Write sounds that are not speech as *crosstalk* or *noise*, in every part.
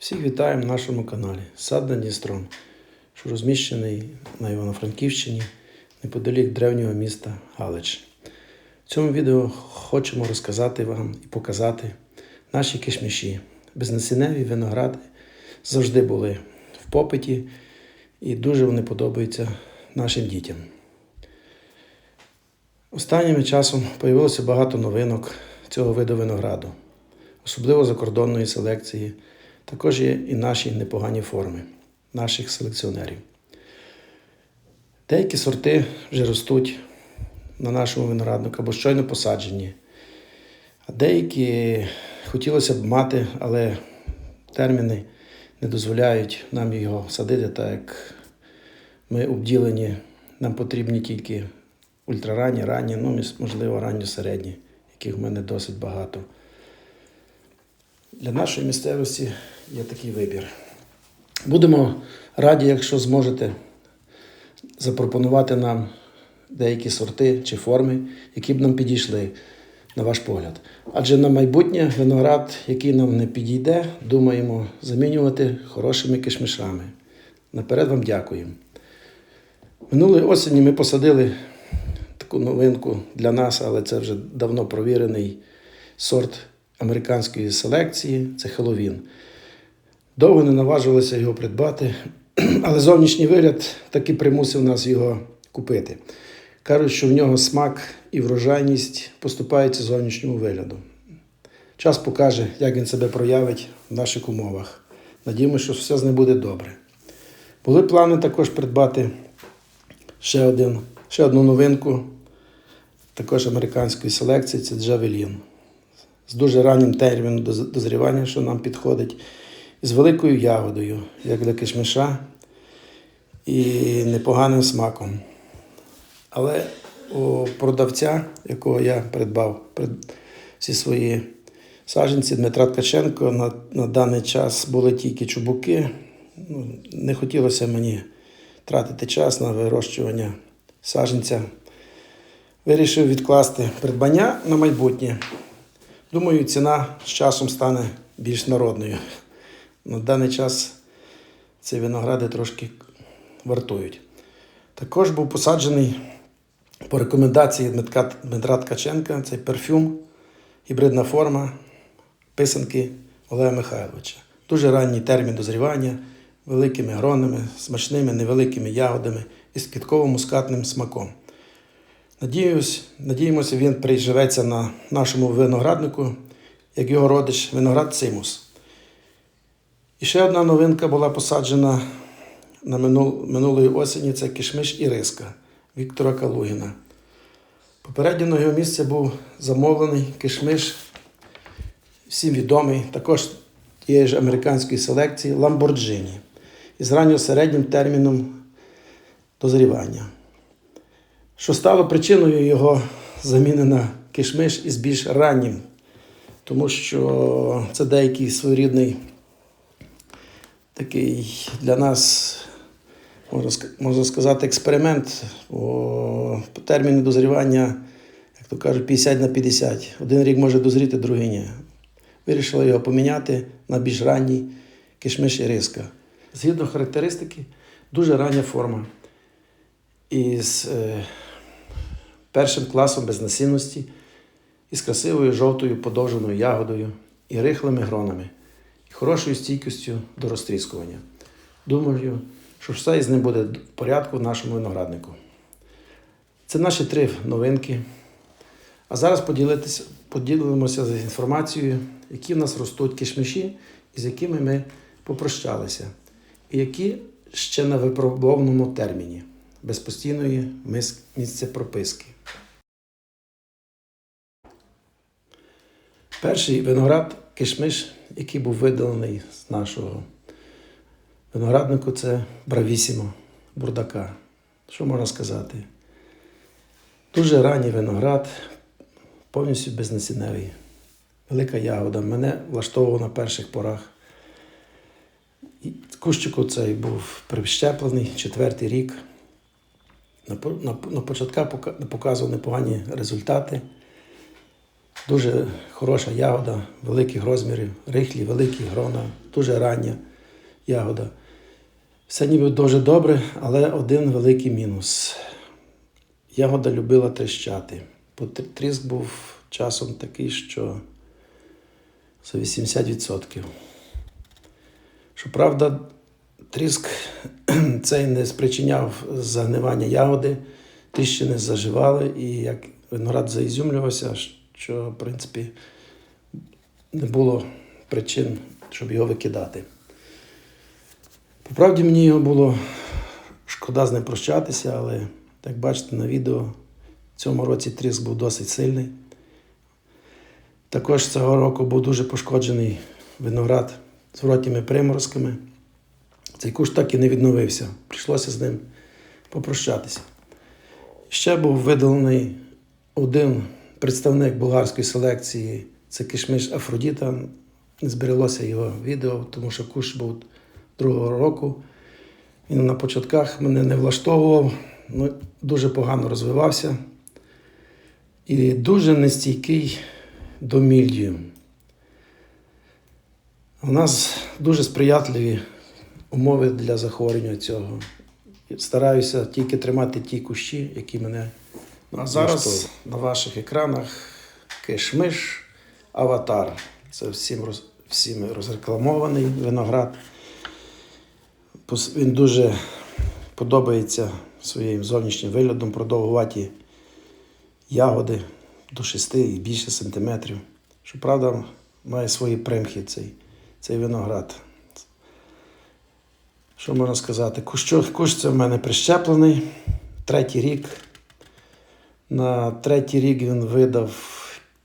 Всіх вітаємо на нашому каналі Сад Дністром, що розміщений на Івано-Франківщині неподалік древнього міста Галич. В цьому відео хочемо розказати вам і показати наші кишміші. Безнасінневі виногради завжди були в попиті і дуже вони подобаються нашим дітям. Останнім часом появилося багато новинок цього виду винограду, особливо закордонної селекції. Також є і наші непогані форми наших селекціонерів. Деякі сорти вже ростуть на нашому винограднику або щойно посаджені. А деякі хотілося б мати, але терміни не дозволяють нам його садити, так як ми обділені, нам потрібні тільки ультраранні, ранні, ну, можливо, ранньо середні, яких в мене досить багато. Для нашої місцевості є такий вибір. Будемо раді, якщо зможете запропонувати нам деякі сорти чи форми, які б нам підійшли, на ваш погляд. Адже на майбутнє виноград, який нам не підійде, думаємо замінювати хорошими кишмишами. Наперед вам дякуємо. Минулої осені ми посадили таку новинку для нас, але це вже давно провірений сорт американської селекції це Хеллоуін. Довго не наважувалися його придбати, *clears throat* але зовнішній вигляд таки примусив нас його купити. Кажуть, що в нього смак і врожайність поступаються зовнішньому вигляду. Час покаже, як він себе проявить в наших умовах. Надіємося, що все з ним буде добре. Були плани також придбати ще, один, ще одну новинку, також американської селекції це Джавелін з дуже раннім терміном дозрівання, що нам підходить, з великою ягодою, як для кишмиша, і непоганим смаком. Але у продавця, якого я придбав всі свої саджанці, Дмитра Ткаченко, на, на даний час були тільки чубуки. Ну, Не хотілося мені тратити час на вирощування саджанця. Вирішив відкласти придбання на майбутнє. Думаю, ціна з часом стане більш народною. На даний час ці виногради трошки вартують. Також був посаджений по рекомендації Дмитра, Дмитра Ткаченка цей перфюм, гібридна форма писанки Олега Михайловича. Дуже ранній термін дозрівання, великими гронами, смачними, невеликими ягодами і квітково-мускатним смаком. Надіюсь, надіємося, він приживеться на нашому винограднику, як його родич виноград Цимус. І ще одна новинка була посаджена на минул, минулої осені це кишмиш і риска Віктора Калугіна. Попередньо на його місце був замовлений кишмиш, всім відомий, також тієї ж американської селекції Ламборджині із ранньо-середнім терміном дозрівання що стало причиною його заміни на кишмиш із більш раннім, тому що це деякий своєрідний такий для нас, можна сказати, експеримент по терміну дозрівання, як то кажуть, 50 на 50. Один рік може дозріти, другий ні. Вирішили його поміняти на більш ранній кишмиш і риска. Згідно характеристики, дуже рання форма. Із е, першим класом безнасінності, із красивою жовтою подовженою ягодою і рихлими гронами, хорошою стійкістю до розтріскування. Думаю, що все із ним буде в порядку в нашому винограднику. Це наші три новинки. А зараз поділимося з інформацією, які в нас ростуть кишмиші, і з якими ми попрощалися, і які ще на випробовному терміні без постійної місця прописки. Перший виноград кишмиш, який був видалений з нашого винограднику, це Бравісімо бурдака. Що можна сказати? Дуже ранній виноград, повністю безнасінневий. Велика ягода. Мене влаштовував на перших порах. Кущику цей був прищеплений четвертий рік. На, на, на початках показував непогані результати. Дуже хороша ягода, великих розмірів, рихлі, великі грона, дуже рання ягода. Все ніби дуже добре, але один великий мінус. Ягода любила тріщати. Тріск був часом такий, що за 80%. Щоправда, тріск *clears throat* цей не спричиняв загнивання ягоди, тріщини заживали, і як виноград заізюмлювався, що, в принципі, не було причин, щоб його викидати. По правді мені його було шкода з ним прощатися, але, як бачите на відео, в цьому році тріск був досить сильний. Також цього року був дуже пошкоджений виноград з зворотніми приморозками. Цей куш так і не відновився. Прийшлося з ним попрощатися. Ще був видалений один представник болгарської селекції, це кишмиш Афродіта. Збереглося його відео, тому що куш був другого року. Він на початках мене не влаштовував, ну, дуже погано розвивався і дуже нестійкий до мільдію. У нас дуже сприятливі умови для захворювання цього. Стараюся тільки тримати ті кущі, які мене. Ну, а зараз на ваших екранах кишмиш Аватар. Це всім, роз, всім розрекламований виноград. Він дуже подобається своїм зовнішнім виглядом, продовгуваті ягоди до 6 і більше сантиметрів. Щоправда, має свої примхи цей, цей виноград. Що можна сказати? Кущ, кущ це в мене прищеплений. Третій рік. На третій рік він видав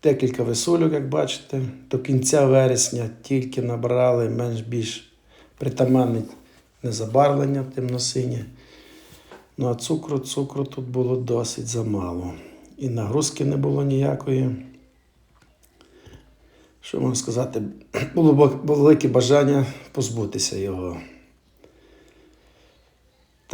декілька висолюк, як бачите. До кінця вересня тільки набрали менш-більш притаманне незабарвлення темно-синє. Ну а цукру, цукру тут було досить замало. І нагрузки не було ніякої. Що можна сказати? Було велике бажання позбутися його.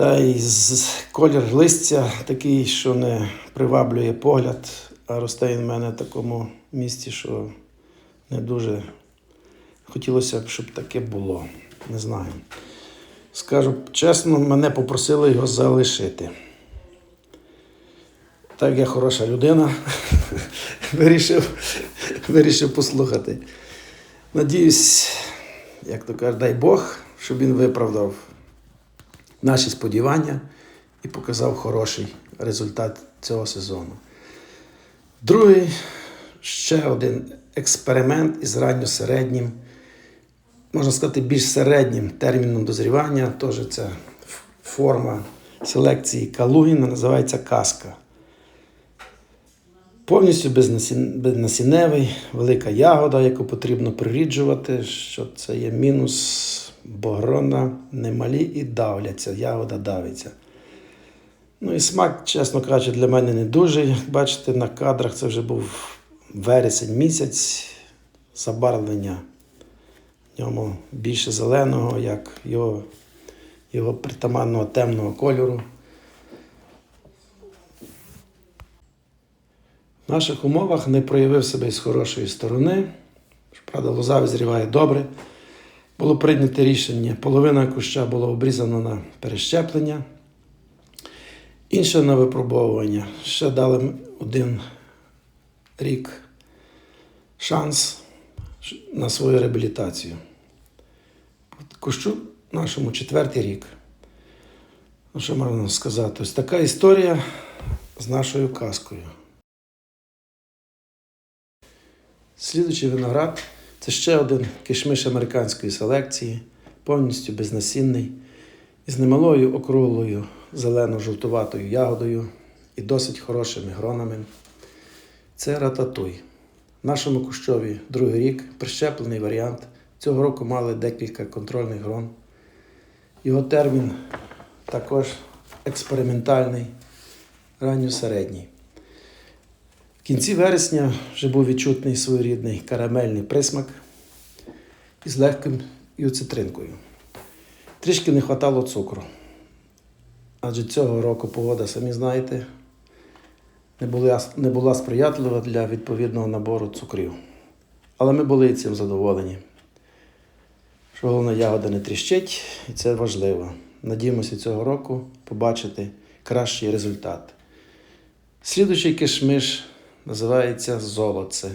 Та й з колір листя такий, що не приваблює погляд, а росте він в мене в такому місці, що не дуже хотілося б, щоб таке було. Не знаю. Скажу чесно, мене попросили його залишити. Так я хороша людина, *laughs* вирішив, вирішив послухати. Надіюсь, як то кажуть, дай Бог, щоб він виправдав наші сподівання і показав хороший результат цього сезону. Другий ще один експеримент із ранньосереднім, можна сказати, більш середнім терміном дозрівання. Теж це форма селекції Калугіна, називається каска. Повністю безнасін- безнасінневий, велика ягода, яку потрібно приріджувати, що це є мінус, бо грона немалі і давляться, ягода давиться. Ну і смак, чесно кажучи, для мене не дуже. Як бачите, на кадрах це вже був вересень місяць, забарвлення в ньому більше зеленого, як його, його притаманного темного кольору. В наших умовах не проявив себе із хорошої сторони. Правда, лоза визріває добре. Було прийнято рішення, половина куща було обрізано на перещеплення, інше на випробовування. Ще дали один рік шанс на свою реабілітацію. Кущу нашому четвертий рік. Ну, що можна сказати? Ось така історія з нашою казкою. Слідуючий виноград це ще один кишмиш американської селекції, повністю безнасінний, із немалою округлою зелено-жовтуватою ягодою і досить хорошими гронами. Це рататуй. В нашому кущові другий рік прищеплений варіант. Цього року мали декілька контрольних грон. Його термін також експериментальний, ранньосередній. В кінці вересня вже був відчутний своєрідний карамельний присмак із легким юцитринкою. Трішки не вистачало цукру. Адже цього року погода, самі знаєте, не була, не була сприятлива для відповідного набору цукрів. Але ми були цим задоволені. Що головне, ягода не тріщить, і це важливо. Надіємося цього року побачити кращий результат. Слідуючий кишмиш називається золоце.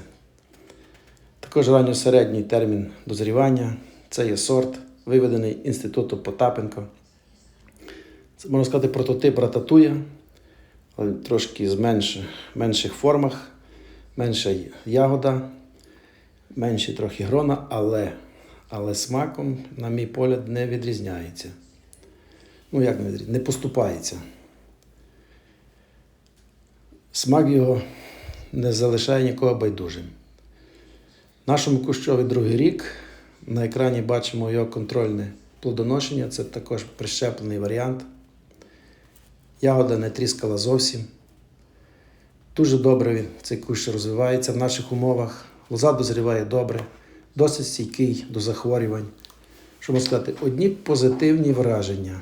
Також ранньосередній термін дозрівання. Це є сорт, виведений Інституту Потапенко. Це можна сказати прототип рататуя, але трошки з менш, менших формах, менша ягода, менші трохи грона, але, але смаком, на мій погляд, не відрізняється. Ну, як не відрізняється? Не поступається. Смак його не залишає нікого байдужим. Нашому кущові другий рік. На екрані бачимо його контрольне плодоношення. Це також прищеплений варіант. Ягода не тріскала зовсім. Дуже добре він цей кущ розвивається в наших умовах. Лоза дозріває добре, досить стійкий до захворювань. Що можна сказати, одні позитивні враження.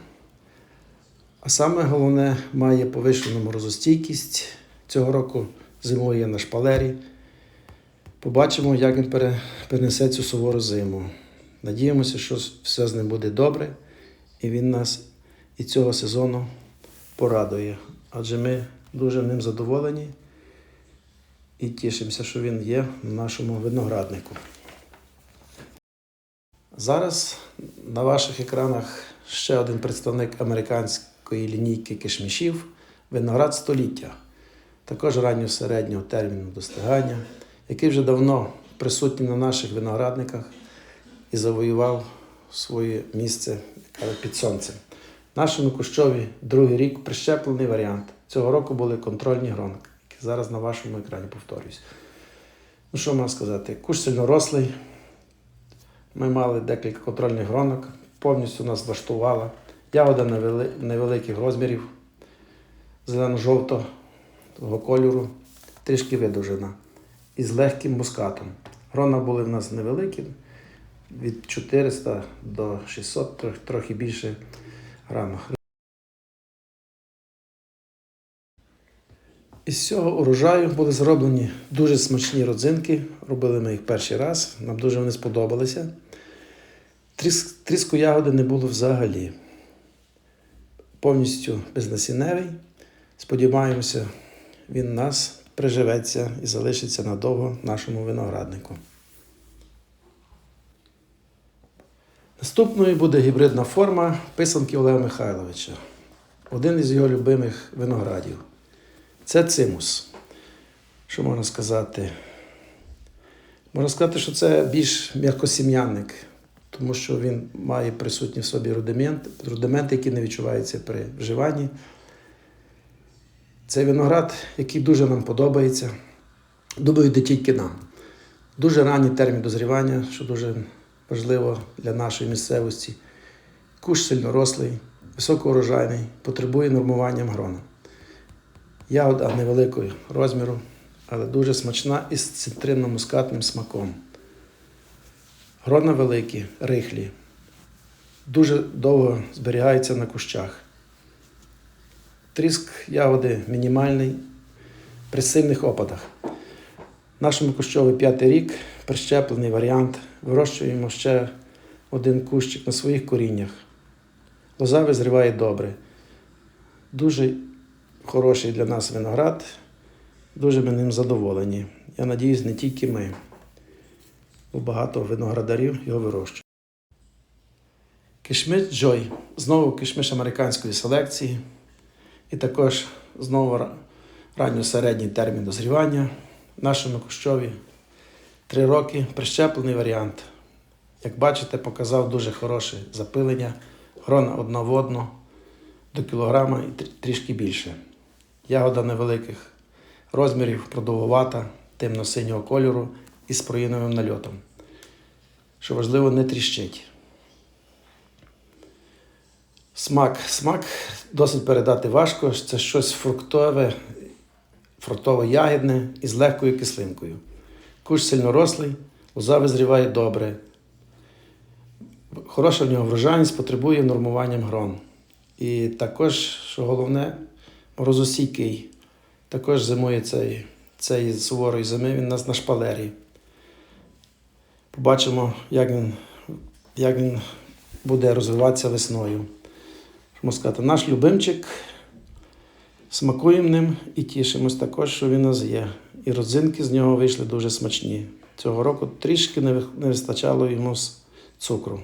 А саме головне, має повищену морозостійкість. Цього року зимує на шпалері. Побачимо, як він перенесе цю сувору зиму. Надіємося, що все з ним буде добре, і він нас і цього сезону порадує. Адже ми дуже ним задоволені і тішимося, що він є в нашому винограднику. Зараз на ваших екранах ще один представник американської лінійки кишмішів виноград століття, також ранньо середнього терміну достигання, який вже давно присутній на наших виноградниках і завоював своє місце під сонцем. Нашому кущові другий рік прищеплений варіант. Цього року були контрольні гронки, які зараз на вашому екрані повторююсь. Ну, що можна сказати? Кущ сильнорослий. Ми мали декілька контрольних гронок, повністю нас влаштувала. Ягода невели- невеликих розмірів, зелено-жовтого кольору, трішки видовжена і з легким мускатом. Грона були в нас невеликі, від 400 до 600, трохи, більше грамів. Із цього урожаю були зроблені дуже смачні родзинки. Робили ми їх перший раз. Нам дуже вони сподобалися. Тріс, тріску ягоди не було взагалі. Повністю безнасінневий. Сподіваємося, він нас приживеться і залишиться надовго нашому винограднику. Наступною буде гібридна форма писанки Олега Михайловича. Один із його любимих виноградів. Це цимус. Що можна сказати? Можна сказати, що це більш м'якосім'янник, тому що він має присутні в собі рудимент, рудименти, які не відчуваються при вживанні. Цей виноград, який дуже нам подобається, думаю, не тільки нам. Дуже ранній термін дозрівання, що дуже важливо для нашої місцевості. Кущ сильнорослий, високоурожайний, потребує нормування грона. Ягода невеликого розміру, але дуже смачна і з цитринно-мускатним смаком. Грона великі, рихлі, дуже довго зберігаються на кущах. Тріск ягоди мінімальний при сильних опадах. Нашому кущовий п'ятий рік прищеплений варіант. Вирощуємо ще один кущик на своїх коріннях. Лоза визріває добре. Дуже хороший для нас виноград. Дуже ми ним задоволені. Я надіюсь, не тільки ми. Бо багато виноградарів його вирощують. Кишмиш Джой. Знову кишмиш американської селекції. І також знову ранньо-середній термін дозрівання. В Нашому кущові три роки прищеплений варіант. Як бачите, показав дуже хороше запилення. Грона одну до кілограма і трішки більше. Ягода невеликих розмірів, продовгувата, темно-синього кольору із проїновим нальотом. Що важливо, не тріщить. Смак. Смак досить передати важко. Це щось фруктове, фруктово-ягідне із легкою кислинкою. Кущ сильнорослий, лоза визріває добре. Хороша в нього врожайність потребує нормуванням грон. І також, що головне, морозостійкий. Також зимує цей, цієї суворої зими він у нас на шпалері. Побачимо, як він, як він буде розвиватися весною. Сказати, наш любимчик. Смакуємо ним і тішимось також, що він у нас є. І родзинки з нього вийшли дуже смачні. Цього року трішки не вистачало йому цукру.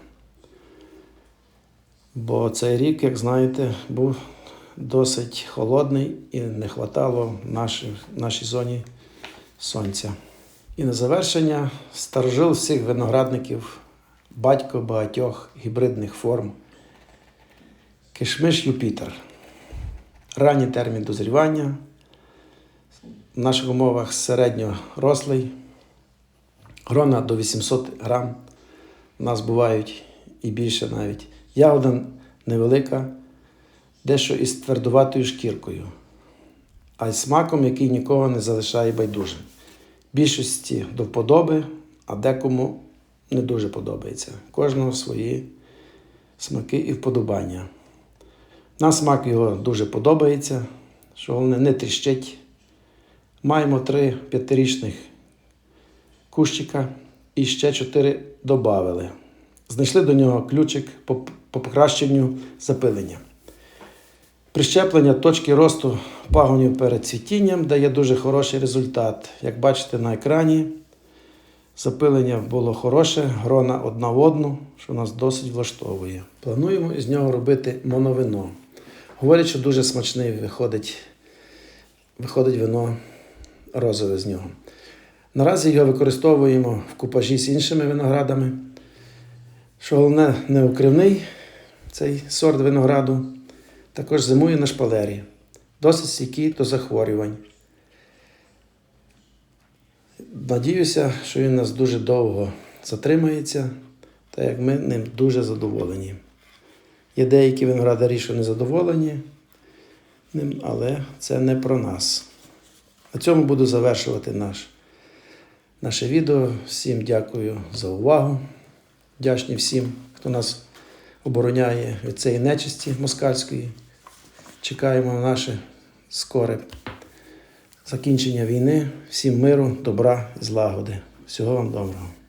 Бо цей рік, як знаєте, був досить холодний і не вистачало нашій, нашій зоні сонця. І на завершення старожил всіх виноградників, батько багатьох гібридних форм. Кишмиш Юпітер. Ранній термін дозрівання. В наших умовах середньорослий. Грона до 800 грам. У нас бувають і більше навіть. Ягода невелика, дещо із твердуватою шкіркою, а й смаком, який нікого не залишає байдужим. Більшості до вподоби, а декому не дуже подобається. Кожного свої смаки і вподобання. На смак його дуже подобається, що головне не тріщить. Маємо три п'ятирічних кущика і ще чотири додали. Знайшли до нього ключик по, по покращенню запилення. Прищеплення точки росту пагонів перед цвітінням дає дуже хороший результат. Як бачите на екрані, запилення було хороше, грона одна в одну, що нас досить влаштовує. Плануємо із нього робити моновино. Говорять, що дуже смачний виходить, виходить вино розове з нього. Наразі його використовуємо в купажі з іншими виноградами. Що головне, не укривний цей сорт винограду, також зимує на шпалері. Досить стійкий до захворювань. Надіюся, що він нас дуже довго затримається, так як ми ним дуже задоволені. Є деякі виноградарі, що не задоволені ним, але це не про нас. На цьому буду завершувати наш, наше відео. Всім дякую за увагу. Вдячні всім, хто нас обороняє від цієї нечисті москальської. Чекаємо на наше скоре закінчення війни. Всім миру, добра і злагоди. Всього вам доброго.